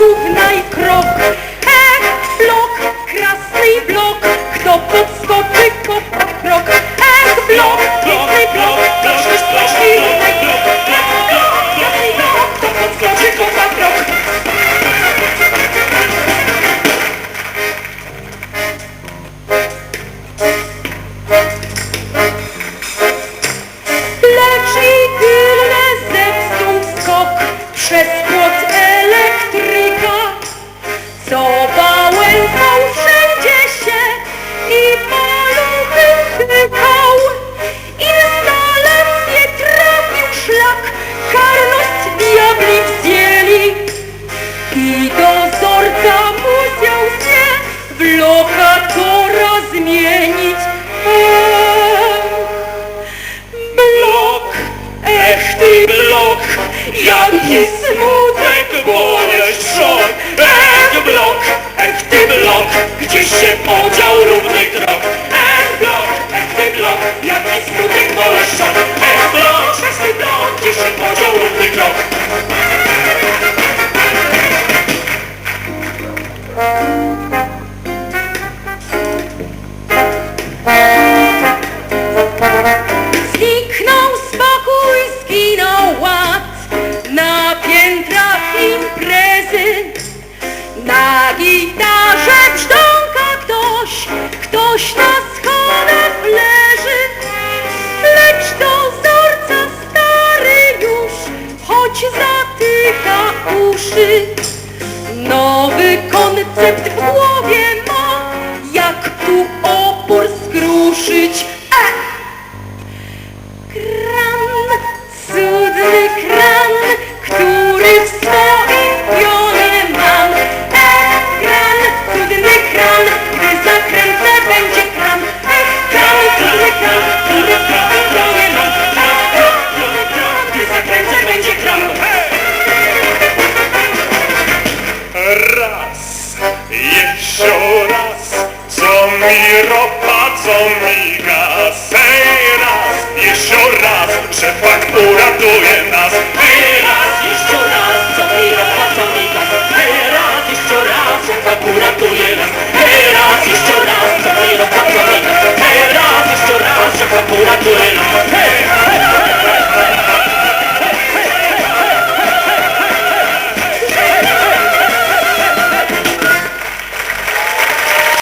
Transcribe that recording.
równaj krok. E, blok, krasny blok, kto podskoczy pod krok. E, blok, piękny blok, proszę, proszę, równaj krok. Tak, przez loch, jaki smutek! gitarze brzdąka ktoś, ktoś na schodach leży, lecz dozorca stary już, choć zatyka uszy. Nowy koncept ropa, co miga, jeszcze raz, jesiora, rzepak uratuje nas.